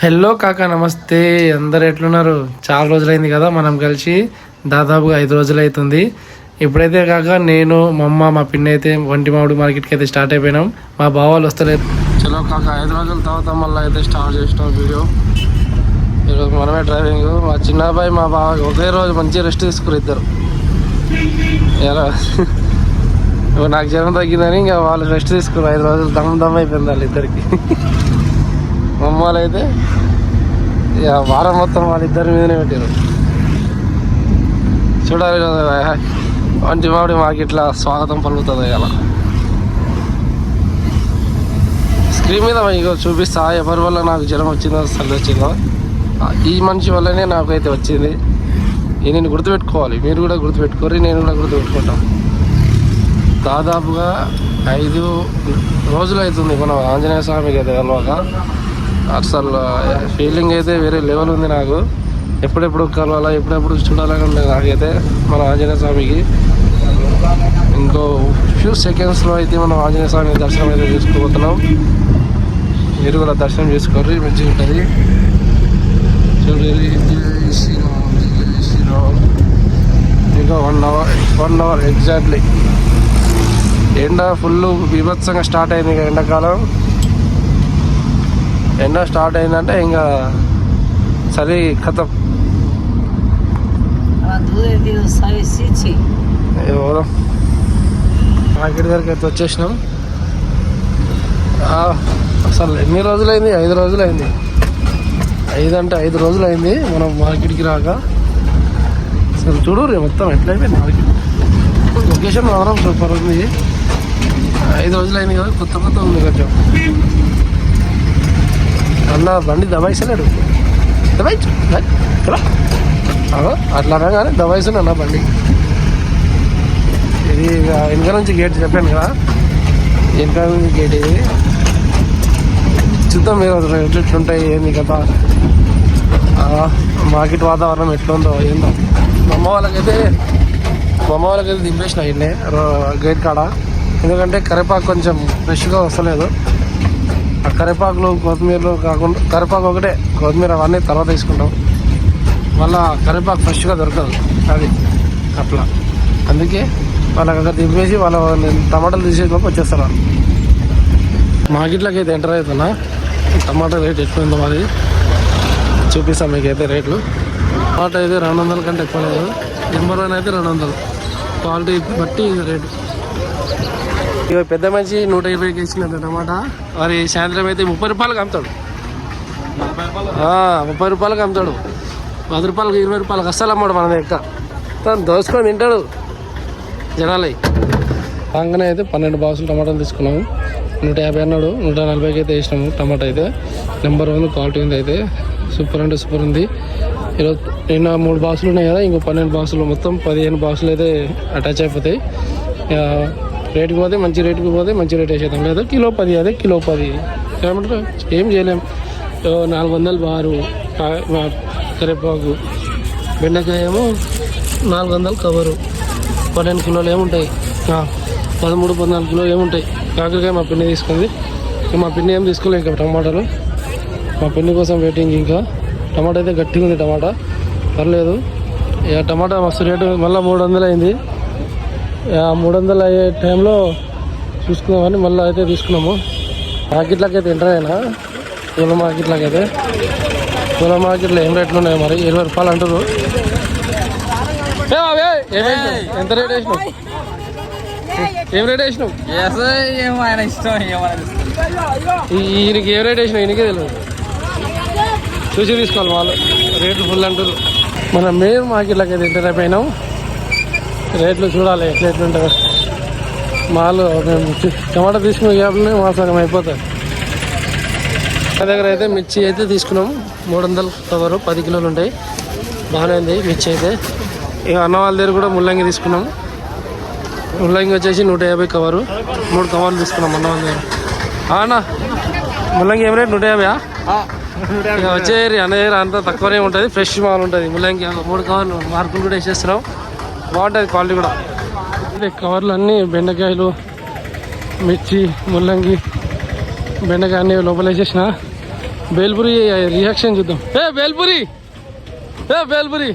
Hello కాకా నమస్తే. అందరు ఎట్లున్నారు? చాలా రోజులైంది కదా మనం కలిసి. దాదాపుగా ఐదు రోజులు అవుతుంది ఇప్పుడైతే కాక నేను మా అమ్మ మా పిన్న అయితే వంటి మామిడి మార్కెట్కి అయితే స్టార్ట్ అయిపోయినాం. మా బావాలు వస్తలేదు చలో కాక ఐదు రోజుల తర్వాత మళ్ళీ అయితే స్టార్ట్ చేసినాం వీడియో. ఈరోజు మనమే డ్రైవింగ్. మా చిన్న అబ్బాయి మా బావ ఒకే రోజు మంచిగా రెస్ట్ తీసుకురు ఇద్దరు. ఎలా? ఇప్పుడు నాకు జ్వరం తగ్గిందని ఇంకా వాళ్ళు రెస్ట్ తీసుకున్నారు. ఐదు రోజులు దమ్ దమ్ అయిపోయింది వాళ్ళు ఇద్దరికి. మమ్మల్ని అయితే ఇక వారం మొత్తం వాళ్ళిద్దరి మీదనే పెట్టారు చూడాలి వంటి మామిడి మాకు ఇట్లా స్వాగతం పలుకుతుంది అలా స్క్రీన్ మీద ఇగో చూపిస్తా ఎవరి వల్ల నాకు జ్వరం వచ్చిందో చల్లి వచ్చిందో. ఈ మనిషి వల్లనే నాకైతే వచ్చింది. నేను గుర్తుపెట్టుకోవాలి మీరు కూడా గుర్తుపెట్టుకోరు నేను కూడా గుర్తుపెట్టుకుంటాం. దాదాపుగా ఐదు రోజులు అవుతుంది మనం ఆంజనేయ స్వామికి అయితే అసలు ఫీలింగ్ అయితే వేరే లెవెల్ ఉంది నాకు. ఎప్పుడెప్పుడు కలవాలా ఎప్పుడెప్పుడు చూడాలని ఉండేది నాకైతే మన ఆంజనేయ స్వామికి. ఇంకో ఫ్యూ సెకండ్స్లో అయితే మనం ఆంజనేయ స్వామి దర్శనం అయితే చేసుకోబోతున్నాం. మీరు కూడా దర్శనం చేసుకోర్రి మంచిగా ఉంటుంది. చూడండి ఇంకా one hour one hour exactly ఎండ ఫుల్ బీభత్సంగా స్టార్ట్ అయింది ఎండాకాలం. ఎండ స్టార్ట్ అయిందంటే ఇంకా చలి కథం. A మార్కెట్ దగ్గరికి అయితే వచ్చేసినాం. అసలు ఎన్ని రోజులైంది? ఐదు రోజులైంది. ఐదు అంటే ఐదు రోజులైంది మనం మార్కెట్కి రాక. అసలు చూడు రే మొత్తం ఎట్లయిపోయింది మార్కెట్. లొకేషన్ మాత్రం సూపర్ ఉంది. ఐదు రోజులైంది కదా కొత్త కొత్త ఉంది కొంచెం. అన్న బండి దబాయిసలేడు దబాయి అట్లా కానీ దబాయిస్తున్నాడు అన్న బండి. ఇది ఇక నుంచి గేట్ చెప్పాను కదా. వెనక నుంచి గేట్ ఇది. చూద్దాం మీరు అసలు ఎట్లుంటాయి ఏంది కదా మార్కెట్ వాతావరణం ఎట్లుందో ఏందో. మా అమ్మ వాళ్ళకైతే మా అమ్మ వాళ్ళకైతే దింపేసిన ఇల్లే గేట్ కాడ. ఎందుకంటే కరివేపాకు కొంచెం ఫ్రెష్గా వస్తలేదు. ఆ కరివేపాకులు కొత్తిమీరలు కాకుండా కరివేపాకు ఒకటే కొత్తిమీర అవన్నీ తర్వాత తీసుకుంటాం. మళ్ళీ కరివేపాకు ఫ్రెష్గా దొరకదు అది అట్లా. అందుకే వాళ్ళకి అక్కడ దింపేసి వాళ్ళ టమాటాలు తీసేసినప్పుడు వచ్చేస్తారు వాళ్ళు. మార్కెట్లోకి అయితే ఎంటర్ అవుతున్నా. టమాటా రేట్ ఎక్కువ ఉందో మరి చూపిస్తాం మీకు అయితే రేట్లు. టమాటా అయితే రెండు వందల కంటే ఎక్కువ లేదు. నెంబర్ వన్ అయితే రెండు వందలు. క్వాలిటీ బట్టి రేటు. ఇక పెద్ద మంచి నూట ఇరవైకి ఇచ్చినట్టు టమాటా. మరి సాయంత్రం అయితే ముప్పై రూపాయలకి అమ్ముతాడు. ముప్పై రూపాయలకు అమ్ముతాడు. పది రూపాయలకు ఇరవై రూపాయలకు అస్సలు అమ్మాడు మన దగ్గర. తను దోసుకొని తింటాడు. జనాలే. రాగానే అయితే పన్నెండు బాక్సులు టమాటాలు తీసుకున్నాము. నూట యాభై అన్నాడు నూట నలభైకి అయితే వేసినాము టమాటా అయితే. నెంబర్ వన్ క్వాలిటీ ఉంది అయితే. సూపర్ అంటే సూపర్ ఉంది. ఈరోజు నిన్న మూడు బాక్సులు ఉన్నాయి కదా ఇంకో పన్నెండు బాక్సులు మొత్తం పదిహేను బాక్సులు అయితే అటాచ్ అయిపోతాయి. ఇక రేటుకి పోతే మంచి రేటుకి పోతే మంచి రేట్ వేసేద్దాం. లేదా కిలో పది అదే కిలో పది. ఏమంటారు? ఏం చేయలేం. నాలుగు వందలు బారు. కరివేపాకు బెండకాయ ఏమో నాలుగు వందలు కవరు. పన్నెండు కిలోలు ఏముంటాయి? పదమూడు పద్నాలుగు కిలోలు ఏముంటాయి? కాకరకాయ మా పిన్ని తీసుకుంది. మా పిన్ని ఏం తీసుకోలేదు ఇంకా టమాటాలు. మా పిన్ని కోసం వెయిటింగ్ ఇంకా. టమాటా అయితే గట్టిగా ఉంది టమాటా. పర్లేదు. ఇక టమాటా మస్తు రేటు. మళ్ళీ మూడు వందలు అయింది. మూడు వందలు అయ్యే టైంలో చూసుకుందామని మళ్ళీ అయితే తీసుకున్నాము. మార్కెట్లోకి అయితే ఎంటర్ అయినా పూల మార్కెట్లోకి అయితే పూల మార్కెట్లో ఏం రేట్లు ఉన్నాయి మరి ఇరవై రూపాయలు అంటారు? ఎంత రేట్ వేసినావు? ఏం రేట్ వేసినావు? ఈయనకి ఏ రేట్ వేసినావు? ఈయనకే తెలియదు చూసి తీసుకోవాలి వాళ్ళు. రేట్లు ఫుల్ అంటారు మన మెయిన్ మార్కెట్లోకి అయితే ఎంటర్ అయిపోయినాం. రేట్లు చూడాలి ఎట్లా ఎట్లుంటుందో మాలు మేము టమాటా తీసుకున్న గ్యాప్లోనే మా సగం అయిపోతుంది మా దగ్గర అయితే మిర్చి అయితే తీసుకున్నాం మూడు వందలు కవరు పది కిలోలు ఉంటాయి బాగానే ఉంది మిర్చి అయితే. ఇక అన్న వాళ్ళ దగ్గర కూడా ముల్లంగి తీసుకున్నాం ముల్లంగి వచ్చేసి నూట యాభై కవరు. మూడు కవర్లు తీసుకున్నాం అన్న వాళ్ళ దగ్గర. అన్న ముల్లంగి ఏం రేట్? నూట యాభై ఇక వచ్చే అన్న దగ్గర అంతా తక్కువనే ఉంటుంది. ఫ్రెష్ మాల్ ఉంటుంది ముల్లంగి. మూడు కవర్లు మార్కులు కూడా వేసేస్తున్నాం. బాగుంటుంది క్వాలిటీ కూడా. ఇదే కవర్లు అన్నీ బెండకాయలు మిర్చి ముల్లంగి బెండకాయ అన్నీ లోపల వేసేసిన. బేల్పూరి రియాక్షన్ చూద్దాం. ఏ బేల్పూరి! ఏ బేల్పూరి!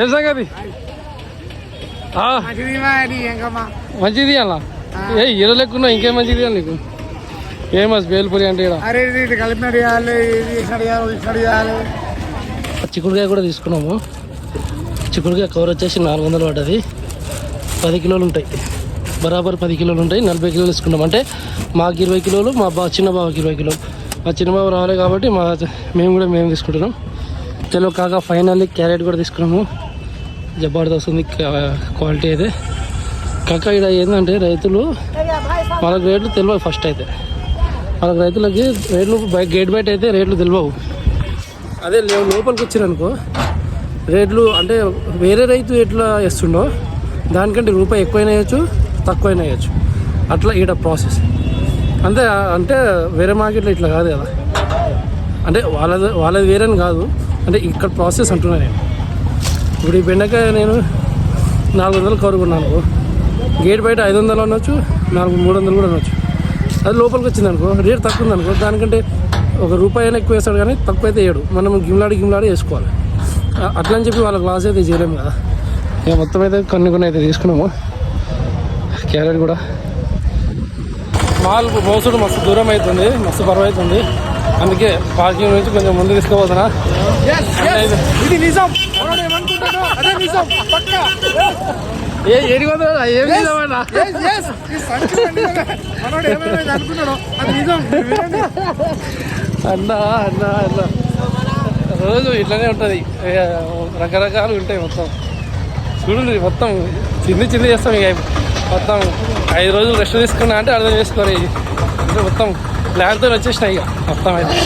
ఏం సంగతి? మంచిది అలా ఏ ఇరవై లెక్కున్నా ఇంకేం మంచిది నీకు? ఫేమస్ బేల్పూరి అంటే చిక్కుడుకాయ కూడా తీసుకున్నాము. చిక్కుడుగా కవర్ వచ్చేసి నాలుగు వందలు పడ్డది. పది కిలోలు ఉంటాయి. బరాబర్ పది కిలోలు ఉంటాయి. నలభై కిలోలు తీసుకున్నాం. అంటే మాకు ఇరవై కిలోలు మా బా చిన్న బావకి ఇరవై కిలోలు. మా చిన్న బావ రావాలి కాబట్టి మా మేము కూడా మేము తీసుకుంటున్నాం. చలో కాక ఫైనల్లీ క్యారెట్ కూడా తీసుకున్నాము. జబర్దస్త్ ఉంది క్వాలిటీ అయితే. కాక ఇక్కడ ఏంటంటే రైతులు వాళ్ళకి రేట్లు తెలియవు ఫస్ట్ అయితే. వాళ్ళకి రైతులకి రేట్లు బయ గేట్ బయట అయితే రేట్లు తెలియవు అదే లోపలికి వచ్చారనుకో రేట్లు అంటే వేరే రైతు ఎట్లా వేస్తుండో దానికంటే రూపాయి ఎక్కువైనా వేయచ్చు తక్కువైనా వేయచ్చు. అట్లా ఈడ ప్రాసెస్. అంతే అంటే వేరే మార్కెట్లో ఇట్లా కాదు కదా. అంటే వాళ్ళది వాళ్ళది వేరేని కాదు. అంటే ఇక్కడ ప్రాసెస్ అంటున్నా నేను. ఇప్పుడు ఈ బెండకాయ నేను నాలుగు వందలు కవర్ గేట్ బయట ఐదు వందలు అనొచ్చు నాలుగు మూడు వందలు కూడా అనొచ్చు. అది లోపలికి వచ్చింది అనుకో రేట్ తక్కువ ఉంది అనుకో దానికంటే ఒక రూపాయి అయినా ఎక్కువ వేస్తాడు కానీ తక్కువ అయితే వేయడు. మనం గిమ్లాడి గిమ్లాడి వేసుకోవాలి. అ- అట్లా అని చెప్పి వాళ్ళకి లాస్ అయితే చేయలేము కదా. ఇక మొత్తం అయితే కొన్ని కొన్ని అయితే తీసుకున్నాము. క్యారెట్ కూడా. మాల్ మోసుడు మస్తు దూరం అవుతుంది మస్తు బరువు అవుతుంది. అందుకే పార్కింగ్ నుంచి కొంచెం ముందు తీసుకుపోతున్నా. అయితే. ఇది నిజం. మనోడు ఏమనుకుంటాడో అదే నిజం. పక్కా. ఏ ఏడు ఏం నిజమన్నా. అన్నా అన్నా అన్నా. రోజు ఇట్లానే ఉంటుంది. రకరకాలు ఉంటాయి మొత్తం. చూడండి మొత్తం చిన్ని చిన్ని చేస్తాం ఇక. మొత్తం ఐదు రోజులు రెస్ట్ తీసుకున్నా అంటే అర్థం చేసుకోరు అంటే మొత్తం ప్లాన్తో వచ్చేసినాయి ఇక. మొత్తం అయితే.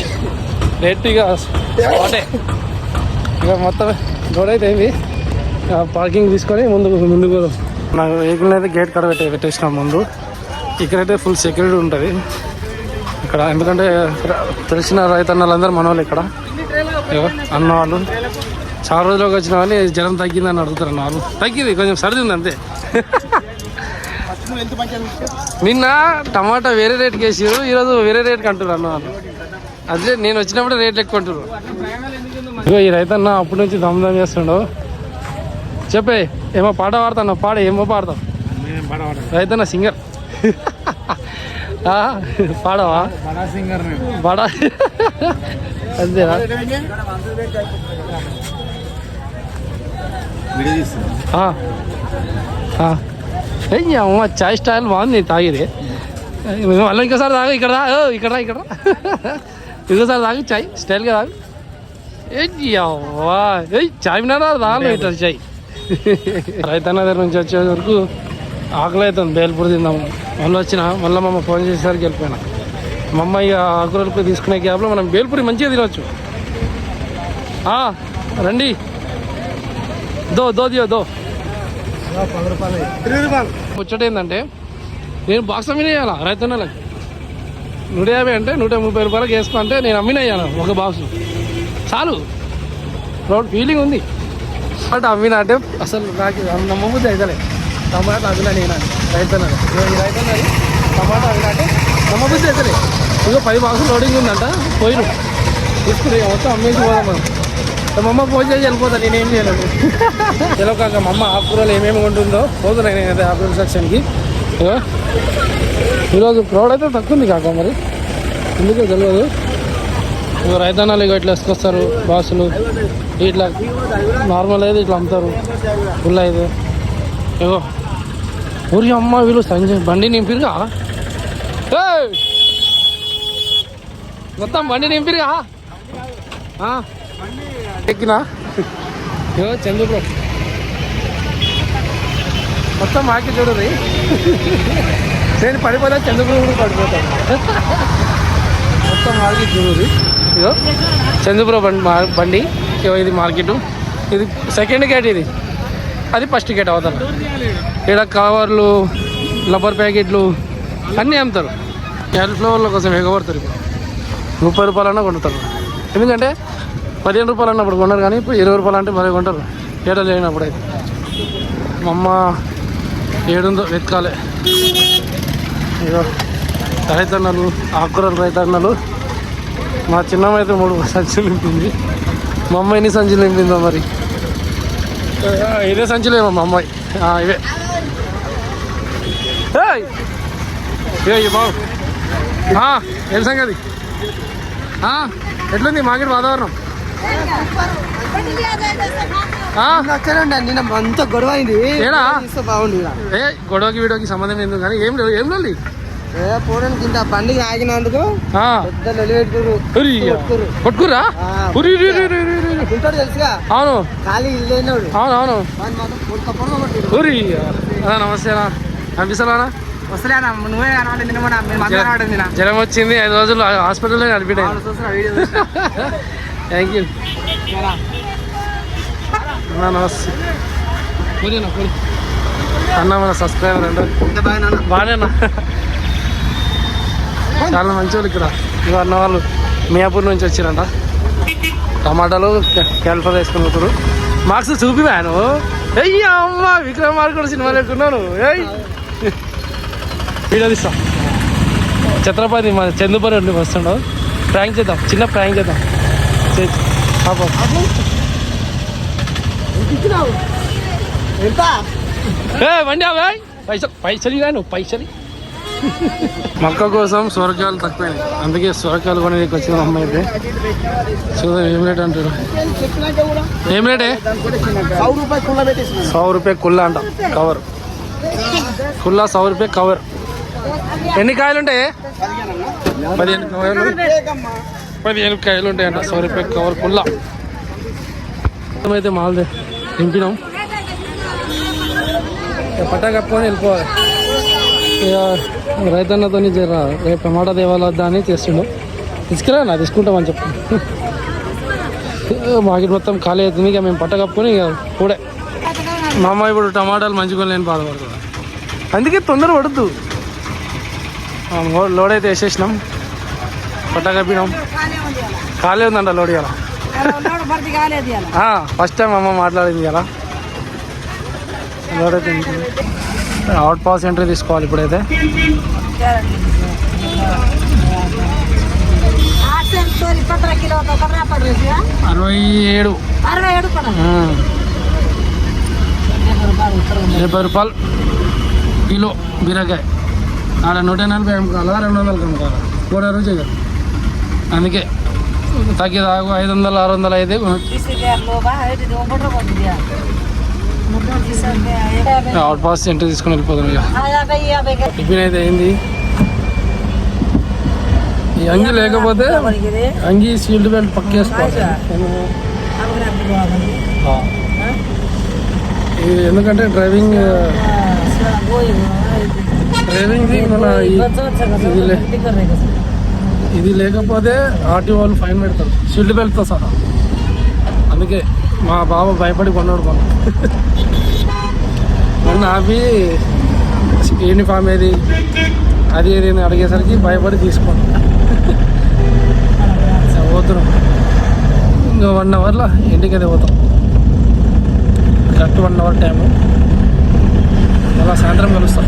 లేట్ ఇక స్పాటే ఇక మొత్తం గోడ అయితే అయింది పార్కింగ్ తీసుకొని ముందు ముందుకు నాకు వెహికల్ అయితే గేట్ కడ పెట్టే పెట్టేసినాం ముందు. ఇక్కడైతే ఫుల్ సెక్యూరిటీ ఉంటుంది. ఇక్కడ ఎందుకంటే తెలిసిన రైతన్నలందరూ మన వాళ్ళు ఇక్కడ. అన్న వాళ్ళు. చాలా రోజులకు వచ్చిన వాళ్ళు జ్వరం తగ్గిందని అడుగుతారు అన్న వాళ్ళు. తగ్గింది కొంచెం సర్ది ఉంది అంతే. నిన్న టమాటా వేరే రేట్కి వేసారు ఈరోజు వేరే రేట్కి అంటారు అన్న వాళ్ళు. అదే నేను వచ్చినప్పుడు రేట్లు ఎక్కువ అంటారు ఇగో ఈ రైతన్న అప్పటి నుంచి దమ్దం చేస్తుండవు చెప్పే ఏమో పాట పాడుతాను పాడ ఏమో పాడతావు. రైతన్న సింగర్. పాడవా? బడా సింగర్ బడా. అంతేనా? అమ్మ చాయ్ స్టైల్ బాగుంది తాగిది. మళ్ళీ ఇంకోసారి తాగు ఇక్కడ ఇక్కడ ఇక్కడ. ఇంకోసారి తాగు చాయ్ స్టైల్గా తాగు. అవ్వా. చాయ్ తాగలేదు ఇట్లా చాయ్. రైతన్న దగ్గర నుంచి వచ్చే వరకు ఆకలి అవుతుంది బేల్పూర్ తిందాము. మళ్ళీ వచ్చిన మళ్ళీ మమ్మ ఫోన్ చేసేసరికి వెళ్ళిపోయినా. మా అమ్మ తీసుకునే గ్యాప్లో మనం బేల్పూరి మంచిగా తినవచ్చు. రండి. దో దో దియో దో. ముచ్చట ఏంటంటే నేను బాక్స్ అమ్మిన వేయాలా నూట యాభై అంటే నూట ముప్పై రూపాయలకి వేసుకో అంటే నేను అమ్మిన ఒక బాక్స్ చాలు. రౌడ్ ఫీలింగ్ ఉంది. బట్ అమ్మిన అంటే అసలు నాకు నమ్మబుద్ధి అయితే టమాటా అమ్మిన నేను? రైతన్నది రైతన్నది. టమాటా అమ్మిన అంటే నమ్మబుద్ధి అయితే ఇక పది బాక్సులు లోడింగ్ ఉందంట పోయిను తీసుకుని మొత్తం అమ్మేసి పోదాం మనం. మా అమ్మ ఫోన్ చేసి వెళ్ళిపోతా నేనేం చేయలేను ఎలా కాక మా అమ్మ ఆకుకూరలు ఏమేమి ఉంటుందో పోతున్నాయి నేను అయితే ఆకుకూర సెక్షన్కి ఈరోజు క్రౌడ్ అయితే తక్కువ ఉంది కాక మరి. ఎందుకో తెలియదు ఇక రైతానాలు ఇక ఇట్లా వేసుకొస్తారు బాసులు ఇట్లా నార్మల్ అయితే ఇట్లా అమ్ముతారు. ఫుల్ అయితే. ఇగో. ఊరి అమ్మ వీళ్ళు సంజయ్ బండి నింపిరుగా మొత్తం బండి నింపిరుగా? ఆ? ఎక్కినా? ఇగో చంద్రపురం మొత్తం మాకి చూడదు నేను పడిపోతా చంద్రపురం కూడా పడిపోతాను మొత్తం మార్కెట్ చూడదు ఇగో చంద్రపురం బండి మా- బండి. ఇది మార్కెట్. ఇది సెకండ్ గేట్ ఇది. అది ఫస్ట్ గేట్ అవుతాను. ఇక్కడ కవర్లు రబ్బర్ ప్యాకెట్లు అన్నీ అమ్ముతారు. క్యాలిఫ్లవర్ల కోసం ఎగబడతారు ఇప్పుడు. ముప్పై రూపాయలన్నా కొంటారు ఎందుకంటే పదిహేను రూపాయలు అన్నప్పుడు కొన్నారు కానీ ఇప్పుడు ఇరవై రూపాయలు అంటే మరీ కొంటారు. ఏటా లేనప్పుడు అయితే మా అమ్మ ఏడుందో వెతకాలి. ఇదో రైతన్నలు ఆకుకూరలు రైతన్నలు. మా చిన్నమ్మ అయితే మూడు సంచులు నింపింది. మా అమ్మాయి ఎన్ని సంచులు నింపిందో మరి. ఇదే సంచులేమో మా అమ్మాయి. ఇవే. ఏ బాబు. ఏం సంగతి? ఎట్లుంది మార్కెట్ వాతావరణం? నిన్న అంత గొడవ అయింది. ఏడా? బాగుంది. ఏ గొడవకి వీడియోకి సంబంధం ఎందుకు కానీ ఏం లేవు ఏం లేదు. ఏ పోవడానికి ఇంత బండి ఆగినందుకు. కొట్టుకురా తెలుసుగా? అవును. ఖాళీ ఇల్లు నమస్తే అనిపిస్తానా వస్తలేనా నువ్వే కనబడి నిన్న అందరం కనబడింది నా. జ్వరం వచ్చింది ఐదు రోజులు హాస్పిటల్లో చూస్తున్నా. థ్యాంక్ యూ నమస్తే. అన్న మన సబ్స్క్రైబర్ అంటే. ఎంత బాగా నాన్న? బాగానే అన్న చాలా మంచి వాళ్ళు ఇక్కడ. ఇవి అన్న వాళ్ళు మియాపూర్ నుంచి వచ్చిరంట. టమాటాలు క్యాలిఫర్ వేసుకుని పోతారు మార్క్స్ చూపి నువ్వు? అయ్యా అమ్మ విక్రమార్కుడు సినిమా లేకున్నాను ఏయ్. వీడియో తీస్తా. ఛత్రపతి మన చందుపరి ఉండి వస్తుండవు ప్రాంక్ చేద్దాం. చిన్న ప్రాంక్ చేద్దాం. పాపం. ఏ అవే పైసలు పైసలు పైసలు మక్క కోసం సొరకాయలు తక్కువైనాయి. అందుకే సొరకాయలు కొనేది వచ్చిన అమ్మాయి అయితే. చూద్దాం ఏం రేట్ కూడా ఏం రేటే? సౌ కుళ్ళ రూపాయ కుల్ల అంట. కవర్. కుల్ల సౌ రూపాయ కవర్. ఎన్ని కాయలు ఉంటాయి పదిహేను కాయలు. పదిహేను కాయలు ఉంటాయంట సౌ రూపాయ కవర్ కుల్ల అయితే మాల్దే ఇక పట్టా కప్పుకొని వెళ్ళిపోవాలి. ఇక రైతన్నతో జర రేపు టమాటా దేవాల వద్దా అని చేస్తుండు. తీసుకురా నా తీసుకుంటామని చెప్పు. మార్కెట్ మొత్తం ఖాళీ అవుతుంది. ఇక మేము పట్ట కప్పుకొని ఇక కూడే. మా అమ్మ ఇప్పుడు టమాటాలు మంచిగా లేని బాధపడుతుంది. అందుకే తొందర పడద్దు లోడ్ అయితే వేసేసినాం. పట్ట కప్పినాం ఖాళీ ఉందంట లోడ్ ఇవాళ ఫస్ట్ టైం అమ్మ మాట్లాడింది ఇలా లోడ్ అయితే అవుట్ పాస్ ఎంట్రీ తీసుకోవాలి ఇప్పుడైతే. అరవై ఏడు. డెబ్బై రూపాయలు. కిలో బీరకాయ. ఆడ నూట నలభై అమ్ముకోవాలా? రెండు వందలకి అమ్ముకోవాలా? కూడా రోజు అందుకే తగ్గిదాకు ఐదు వందలు ఆరు వందలు అయితే అవుట్ పాస్ ఎంట్రీ తీసుకుని వెళ్ళిపోతాను ఇక. టిఫిన్ అయితే అయింది. ఈ అంగి లేకపోతే అంగి సీల్డ్ బెల్ట్ పక్కేసుకోవాలి ఎందుకంటే డ్రైవింగ్ ట్రైనింగ్ మన ఇది ఇది లేకపోతే ఆర్టీ వాళ్ళు ఫైన్ పెడతారు. సీల్డ్ బెల్ట్తో సహా. అందుకే మా బాబు భయపడి కొన్నాడు కొన్న. మొన్న ఆపి యూనిఫామ్ ఏది అది ఏది అని అడిగేసరికి భయపడి తీసుకోండి పోతున్నాం. ఇంకా వన్ అవర్లో ఇంటికి అది పోతాం. Correct one hour time. అలా సాయంత్రం కలుస్తాం.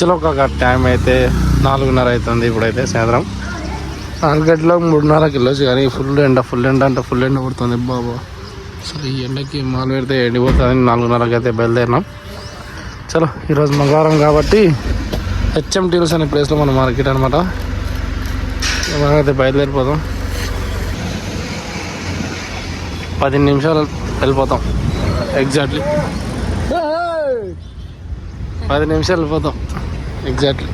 చలో ఒక టైం అయితే నాలుగున్నర అవుతుంది ఇప్పుడైతే సాయంత్రం. నాలుగు గంటల మూడున్నరకి వెళ్ళొచ్చు కానీ ఫుల్ ఎండ ఫుల్ ఎండ అంటే ఫుల్ ఎండ పడుతుంది బాబు. అసలు ఈ ఎండకి మాలు పెడితే ఎండిపోతుంది. నాలుగున్నరకి అయితే బయలుదేరినాం. చలో ఈరోజు మంగళవారం కాబట్టి హెచ్ఎం టీల్స్ అనే ప్లేస్లో మన మార్కెట్ అనమాట మనమైతే బయలుదేరిపోతాం పది నిమిషాలు వెళ్ళిపోతాం. ఎగ్జాక్ట్లీ పది నిమిషాలు వెళ్ళిపోతాం. ఎగ్జాక్ట్లీ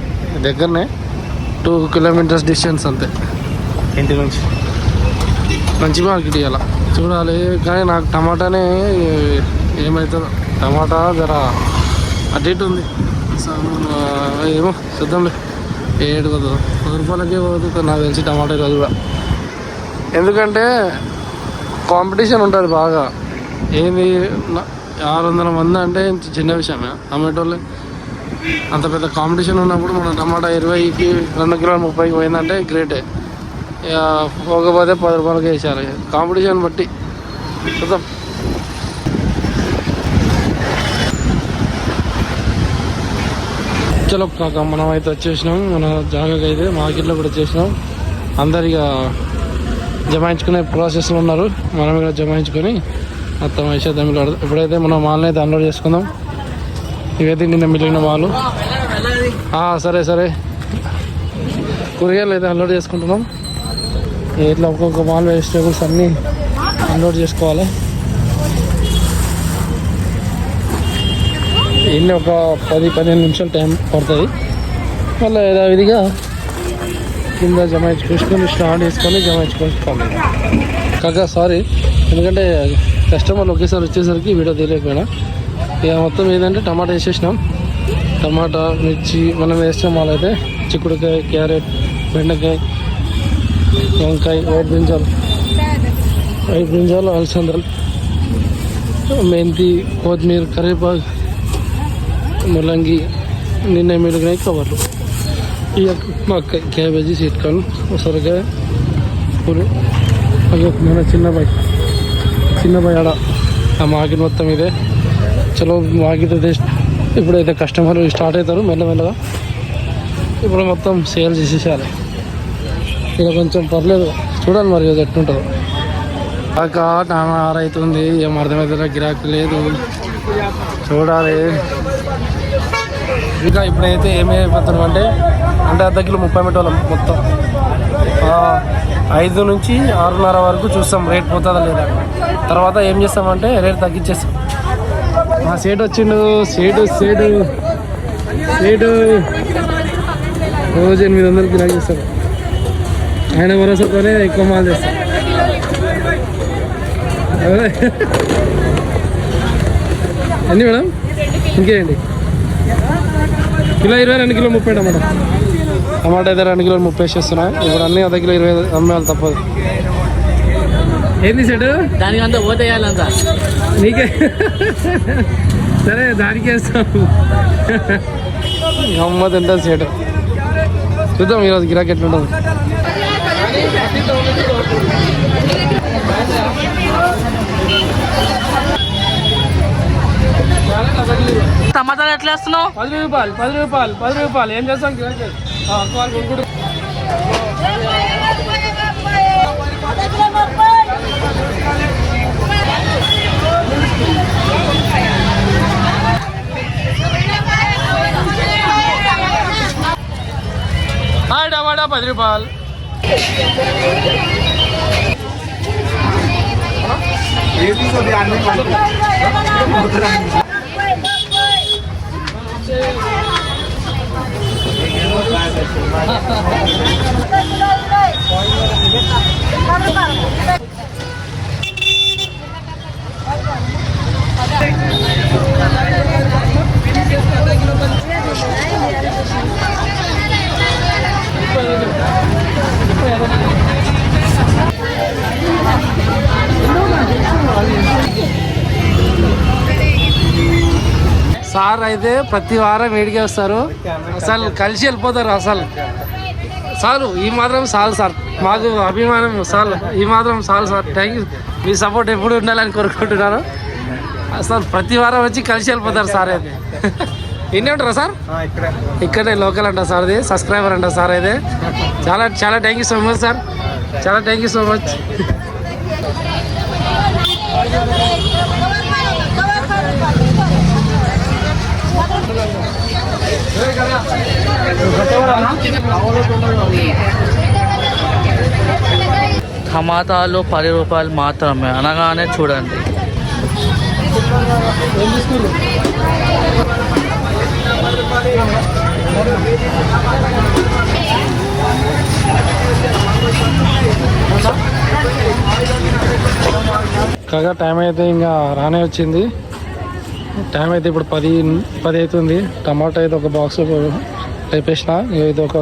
దగ్గరనే టూ కిలోమీటర్స్ డిస్టెన్స్ అంతే. ఇంటి నుంచి మంచి మార్కెట్ ఇవాళ చూడాలి కానీ నాకు టమాటానే ఏమవుతుందో టమాటా జర అటు ఇటు ఉంది. ఏమో చూద్దాంలే. ఏడు కదా పది రూపాయలకే పోతుంది నాకు తెలిసి టమాటా ఈరోజు కూడా. ఎందుకంటే కాంపిటీషన్ ఉంటుంది బాగా. ఏంది ఆరు వందల మంది అంటే చిన్న విషయమే. అమ్మేటోళ్ళు. అంత పెద్ద కాంపిటీషన్ ఉన్నప్పుడు మన టమాటా ఇరవైకి రెండు కిలోలు ముప్పైకి పోయిందంటే గ్రేటే. ఇక పోకపోతే పది రూపాయలకి వేసారు కాంపిటీషన్ బట్టి చూద్దాం. చలో కాక మనం అయితే వచ్చేసినాం. మన జాగాకి అయితే మార్కెట్లో కూడా వచ్చేసినాం. అందరిగా జమాయించుకునే ప్రాసెస్లో ఉన్నారు. మనం కూడా జమాయించుకొని మొత్తం వేసేద్దాం ఇలా ఇప్పుడైతే మనం మాల్ని అయితే అన్లోడ్ చేసుకుందాం. ఇవైతే నిన్న మిగిలిన వాళ్ళు. సరే సరే. కూరగాయలు అయితే అన్లోడ్ చేసుకుంటున్నాం. ఇట్లా ఒక్కొక్క మాల్ వెజిటేబుల్స్ అన్నీ అన్లోడ్ చేసుకోవాలి. ఇన్ని ఒక పది పదిహేను నిమిషాలు టైం పడుతుంది. మళ్ళీ యథావిధిగా కింద జమ చేసుకొని స్టార్ట్ చేసుకొని జమ జమాయించుకొని కాక సారీ. ఎందుకంటే కస్టమర్లు ఒకేసారి వచ్చేసరికి వీడియో తెలియకపోయినా ఇక మొత్తం ఏదంటే టమాటా వేసేసినాం. టమాటా మిర్చి మనం వేస్తాం వాళ్ళైతే అయితే చిక్కుడుకాయ క్యారెట్ బెండకాయ వంకాయ వైట్ బ్రింజాలు. వైట్ బ్రింజాలు అలసందలు మెంతి కొత్తిమీర కరివేపాకు ముల్లంగి నిన్న మిగిలినాయి కవర్లు. ఈ మక్క క్యాబేజీ సీట్కాలు సొరకాయ పూలు అదే మన చిన్న బాయ్ చిన్న బాయ్ ఆడ. ఆ మాకిన మొత్తం ఇదే. చలో మార్కెట్ ఇప్పుడైతే కస్టమర్లు స్టార్ట్ అవుతారు మెల్లమెల్లగా. ఇప్పుడు మొత్తం సేల్ చేసేసేయాలి. ఇక కొంచెం పర్లేదు. చూడాలి మరి అది ఎట్లుంటుందో. కాక నాన్న ఆరైతుంది ఏం అర్థమవుతుందో గిరాకీ లేదు. చూడాలి. ఇంకా ఇప్పుడైతే ఏమైపోతున్నాం అంటే అంటే అర్ధ కిలో ముప్పై మీటర్ల మొత్తం. ఐదు నుంచి ఆరున్నర వరకు చూస్తాం. రేట్ పోతుందా లేదా? తర్వాత ఏం చేస్తామంటే రేట్ తగ్గించేస్తాం. మా సేటు వచ్చిండు సేటు సేటు సేటు. రోజు ఎనిమిది వందలు గిరాకీ చేస్తారు ఆయన భరోసాతోనే ఎక్కువ మాల్ చేస్తారు అదే. ఎన్ని మేడం? ఇంకేంటి? కిలో ఇరవై రెండు కిలో ముప్పై టమాటా టమాటా అయితే రెండు కిలోలు ముప్పై వేసేస్తున్నాయి ఇప్పుడు అన్నీ అర్ధ కిలో ఇరవై అమ్మేయాలి తప్పదు. ఏంది సెట్? దానికి అంతా ఓటేయాలంతా. నీకే? సరే దానికి వేస్తాం. అమ్మ తింటా సెట్. చూద్దాం ఈరోజు గిరాకీ ఎట్లుంటుంది. టమాటాలు ఎట్లా వేస్తున్నావు? పది రూపాయలు పది రూపాయలు పది రూపాయలు. ఏం చేస్తాం గిరాకీ? ఆ, అక్క వాళ్ళు కొనుక్కుంటారు. హాయ్ సార్ అయితే ప్రతి వారం వేడికి వస్తారు. అసలు కలిసి వెళ్ళిపోతారు అసలు. చాలు ఈ మాత్రం చాలు సార్. మాకు అభిమానం చాలు. ఈ మాత్రం చాలు సార్. థ్యాంక్ యూ మీ సపోర్ట్ ఎప్పుడు ఉండాలని కోరుకుంటున్నాను. అసలు ప్రతి వారం వచ్చి కలిసి వెళ్ళిపోతారు సార్ అయితే. ఎన్ని ఉంటారా సార్ ఇక్కడే. లోకల్ అంట సార్ ఇది. సబ్స్క్రైబర్ అంట సార్ అయితే. చాలా చాలా thank you so much sir. చాలా థ్యాంక్ యూ సో మచ్ టమాటాలు పది రూపాయలు మాత్రమే అనగానే చూడండి. కాగా టైం అయితే ఇంకా రానే వచ్చింది. టైం అయితే ఇప్పుడు పది పది అవుతుంది. టమాటా అయితే ఒక బాక్స్ లేపేసిన ఇగో ఇది ఒక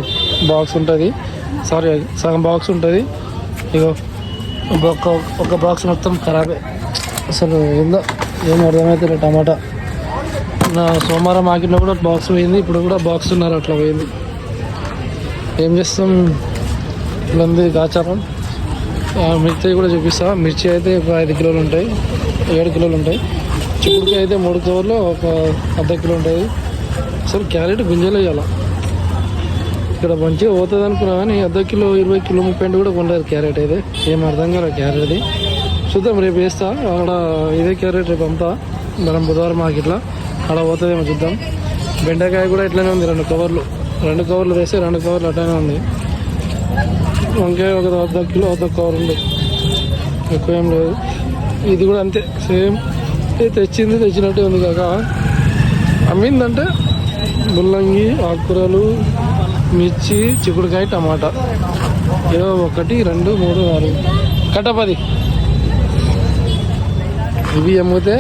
బాక్స్ ఉంటుంది. సారీ సగం బాక్స్ ఉంటుంది. ఇగో ఒక ఒక బాక్స్ మొత్తం ఖరాబే. అసలు ఏందో ఏం అర్థమైతే టమాటా. నా సోమవారం మార్కెట్లో కూడా బాక్స్ పోయింది ఇప్పుడు కూడా బాక్స్ ఉన్నారు అట్లా పోయింది. ఏం చేస్తాం? ఇట్లా ఉంది ఆచారం మిర్చి కూడా చూపిస్తా. మిర్చి అయితే ఒక ఐదు కిలోలు ఉంటాయి ఏడు కిలోలు ఉంటాయి. చిక్కుడుకాయ అయితే మూడు కవర్లు ఒక అర్ధ కిలో ఉంటుంది. అసలు క్యారెట్ గుంజలు వేయాల ఇక్కడ మంచిగా పోతుంది అనుకున్నా కానీ అర్ధ కిలో ఇరవై కిలో ముప్పై కూడా కొండారు క్యారెట్ అయితే. ఏం అర్థం కాదు క్యారెట్ చూద్దాం రేపు వేస్తా. అక్కడ ఇదే క్యారెట్ రేపు అంతా మనం బుధవారం మార్కెట్లో. అక్కడ పోతుందేమో చూద్దాం. బెండకాయ కూడా ఇట్లానే ఉంది రెండు కవర్లు. రెండు కవర్లు వేస్తే రెండు కవర్లు అట్లానే ఉంది. వంకాయ ఒక అర్ధ కిలో అర్ధ కవర్ ఉంది. ఎక్కువ ఏం లేదు. ఇది కూడా అంతే సేమ్. తెచ్చింది తెచ్చినట్టే ఉంది కాక. అమ్మిందంటే ముల్లంగి ఆకుకూరలు మిర్చి చిక్కుడుకాయ టమాటా. ఏదో ఒకటి రెండు మూడు నాలుగు. కట్టపది ఇవి అమ్మితే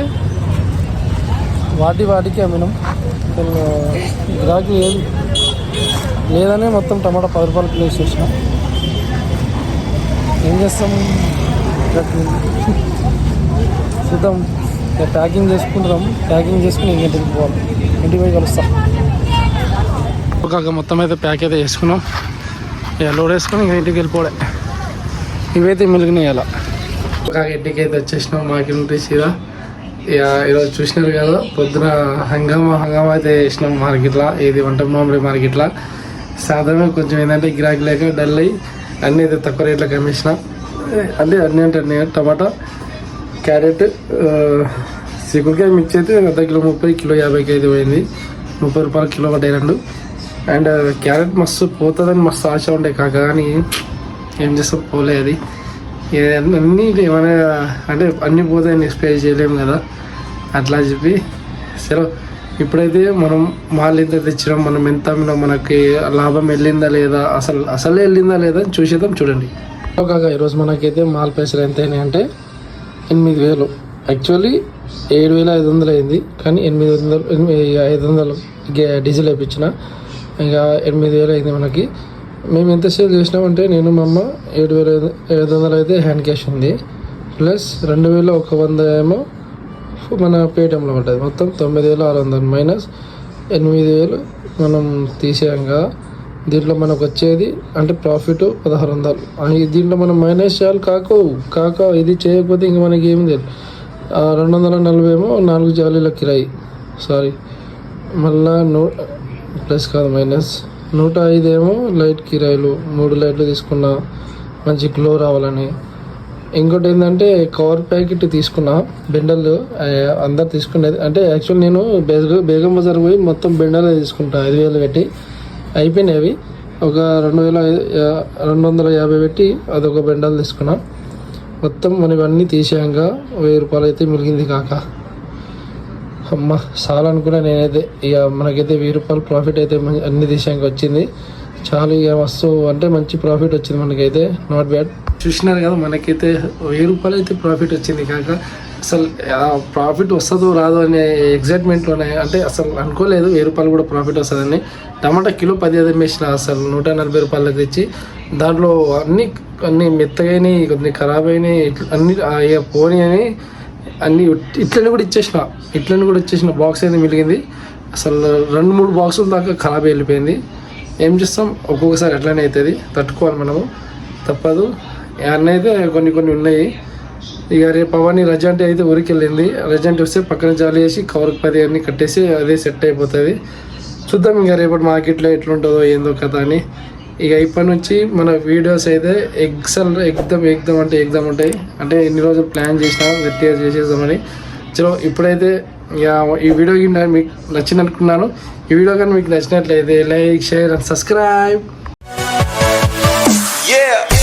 వాటి వాటికి అమ్మినాం. అసలు గిరాకీ లేదు లేదనే మొత్తం టమాటా పది రూపాయలు ప్లేస్ చేసిన ఏం చేస్తాం? చూద్దాం. ఇక ప్యాకింగ్ చేసుకుంటాం ప్యాకింగ్ చేసుకుని ఇంటికి పోవాలి. ఇంటికి పోయి కలుస్తాం. ఒక మొత్తం అయితే ప్యాక్ అయితే చేసుకున్నాం. ఇక లోడ్ వేసుకొని ఇంకా ఇంటికి వెళ్ళిపోవడే ఇవైతే మిలిగినాయి అలా ఒక ఇంటికి అయితే వచ్చేసినాం మాకి నుండి సీదా ఇక ఈరోజు చూసినారు కదా పొద్దున హంగామా హంగామా అయితే వేసినాం మార్కెట్లో. ఏది వంట మామిడి మార్కెట్లో. సాధారణ కొంచెం ఏంటంటే గిరాకీ లేక డల్ అయ్యి అన్నీ అయితే తక్కువ రేట్లకు అమ్మేసిన. అంటే అన్నీ అంటే అన్నీ టమాటా క్యారెట్ ఆ, చిక్కుడుకాయ అయితే అర్ధ కిలో ముప్పై కిలో యాభైకి అయితే పోయింది. ముప్పై రూపాయలు కిలో పడ్డాయి రెండు. అండ్ uh, క్యారెట్ మస్తు పోతుందని మస్తు ఆశ ఉండే కాక కానీ ఏం చేస్తా పోలే అది. అన్నీ ఏమైనా అంటే అన్నీ పోతాయని ఎక్స్పెక్ట్ చేయలేము కదా. అట్లా చెప్పి సరే ఇప్పుడైతే మనం మాల్ ఎంత తెచ్చినాం మనం ఎంత అమ్మినాం మనకి లాభం వెళ్ళిందా లేదా అసలు అసలే వెళ్ళిందా లేదా అని చూసేద్దాం చూడండి. కాక ఈరోజు మనకైతే మాల్ పైసలు ఎంత అయినాయి అంటే ఎనిమిది వేలు. యాక్చువల్లీ ఏడు వేల ఐదు వందలు అయింది కానీ ఎనిమిది వందలు ఎనిమిది ఐదు వందలు గే- డీజిల్ వేయించిన ఇక ఎనిమిది వేలు అయింది మనకి. మేము ఎంత సేల్ చేసినామంటే నేను మా అమ్మ ఏడు వేల ఐదు- వందలు అయితే హ్యాండ్ క్యాష్ ఉంది. ప్లస్ రెండు వేల ఒక వంద ఏమో మన పేటిఎంలో ఉంటుంది మొత్తం తొమ్మిది వేల ఆరు వందలు మైనస్ ఎనిమిది వేలు మనం తీసేయంగా. దీంట్లో మనకు వచ్చేది అంటే ప్రాఫిట్ పదహారు వందలు. దీంట్లో మనం మైనస్ చేయాలి కాకు కాక ఇది చేయకపోతే ఇంక మనకి ఏం తెలియదు ఆ రెండు వందల నలభై ఏమో నాలుగు జాలీల కిరాయి. సారీ. మళ్ళా నూ ప్లస్ కాదు మైనస్. నూట ఐదేమో లైట్ కిరాయిలు మూడు లైట్లు తీసుకున్న మంచి గ్లో రావాలని. ఇంకోటి ఏంటంటే కవర్ ప్యాకెట్ తీసుకున్నా బెండలు అందరు తీసుకునేది. అంటే యాక్చువల్ నేను బేగ బేగం బజార్ పోయి మొత్తం బెండలే తీసుకుంటా ఐదు వేలు పెట్టి. అయిపోయినవి ఒక రెండు వేల రెండు వందల యాభై పెట్టి అదొక బెండలు తీసుకున్నా. మొత్తం మనం ఇవన్నీ తీసాక వెయ్యి రూపాయలు అయితే మిగిలింది కాక. అమ్మ చాలా కూడా నేనైతే ఇక మనకైతే వెయ్యి రూపాయలు ప్రాఫిట్ అయితే అన్ని దేశానికి వచ్చింది. చాలు ఇక మస్తు అంటే మంచి ప్రాఫిట్ వచ్చింది మనకైతే నాట్ బ్యాడ్ చూసినారు కదా మనకైతే వెయ్యి రూపాయలు అయితే ప్రాఫిట్ వచ్చింది కాక అసలు ప్రాఫిట్ వస్తుందో రాదో అనే ఎగ్జైట్మెంట్లోనే అంటే అసలు అనుకోలేదు వెయ్యి రూపాయలు కూడా ప్రాఫిట్ వస్తుందని. టమాటా కిలో పది వేసిన అసలు నూట నలభై రూపాయలకు తెచ్చి దాంట్లో అన్ని అన్ని మెత్తగైనవి కొన్ని ఖరాబ్ అయినాయి అన్ని ఇక పోనీ అని అన్ని ఇట్లనే ఇట్లని కూడా ఇచ్చేసిన. ఇట్లని కూడా ఇచ్చేసిన బాక్స్ అయితే మిలిగింది అసలు రెండు మూడు బాక్సుల దాకా ఖరాబ్ వెళ్ళిపోయింది. ఏం చేస్తాం? ఒక్కొక్కసారి అట్లనే అవుతుంది తట్టుకోవాలి మనము. తప్పదు. అన్నీ అయితే కొన్ని కొన్ని ఉన్నాయి. ఇక రేపు అవన్నీ రజంటి అయితే ఊరికి వెళ్ళింది రజంటి వస్తే పక్కన జాలి వేసి కవర్కి పది అన్నీ కట్టేసి అదే సెట్ అయిపోతుంది. చూద్దాం ఇంకా రేపటి మార్కెట్లో ఎట్లుంటుందో ఏందో కథ అని. ఇక ఇప్పటి నుంచి మన వీడియోస్ అయితే ఎగ్జల్ ఎగ్దమ్ ఎగ్దమ్ అంటే ఎగ్జామ్ ఉంటాయి. అంటే ఎన్ని రోజులు ప్లాన్ చేసినా గట్టిగా చేసేద్దామని. చలో ఇప్పుడైతే ఇక ఈ వీడియో కింద మీకు నచ్చింది అనుకున్నాను ఈ వీడియో కానీ మీకు నచ్చినట్లయితే like share and subscribe Yeah.